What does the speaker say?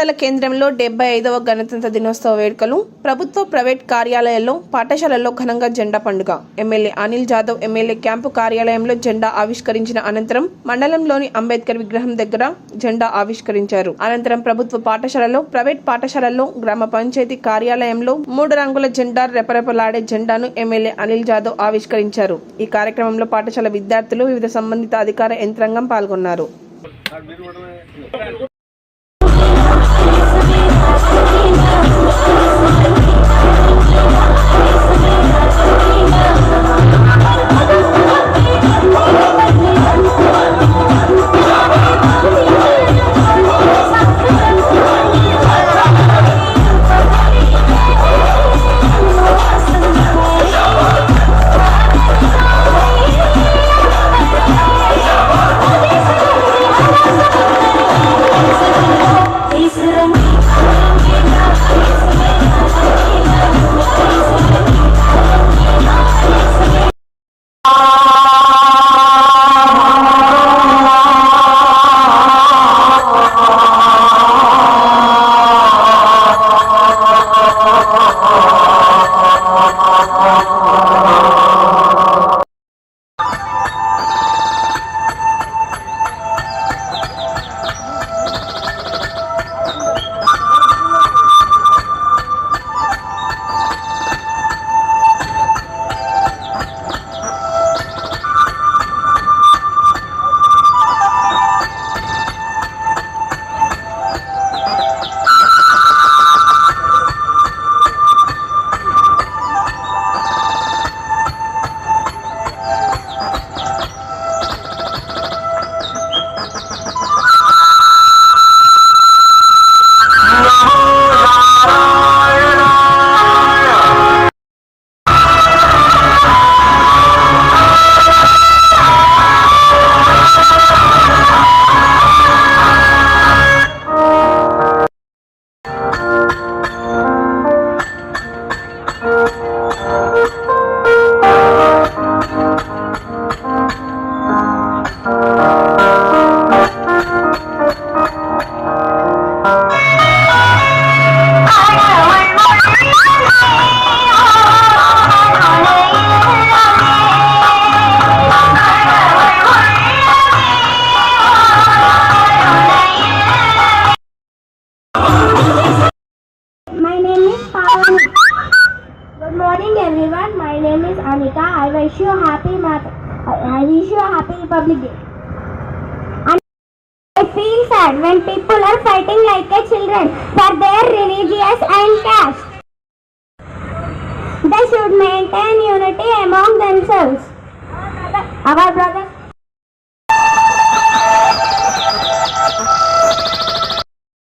మండల కేంద్రంలో డెబ్బై ఐదవ గణతంత్ర దినోత్సవ వేడుకలు ప్రభుత్వ ప్రైవేట్ కార్యాలయాల్లో పాఠశాలల్లో ఘనంగా జెండా పండుగ. MLA Anil Jadhav MLA camp కార్యాలయంలో జెండా ఆవిష్కరించిన అనంతరం మండలంలోని అంబేద్కర్ విగ్రహం దగ్గర జెండా ఆవిష్కరించారు. అనంతరం ప్రభుత్వ పాఠశాలలో ప్రైవేట్ పాఠశాలల్లో గ్రామ పంచాయతీ కార్యాలయంలో మూడు రంగుల జెండా రెపరెపలాడే జెండాను ఎమ్మెల్యే అనిల్ జాదవ్ ఆవిష్కరించారు. ఈ కార్యక్రమంలో పాఠశాల విద్యార్థులు వివిధ సంబంధిత అధికార యంత్రాంగం పాల్గొన్నారు. My name is Anika. I wish you a happy I wish you a happy Republic Day. I feel sad when people are fighting like a children for their religious and caste. They should maintain unity among themselves. Our brothers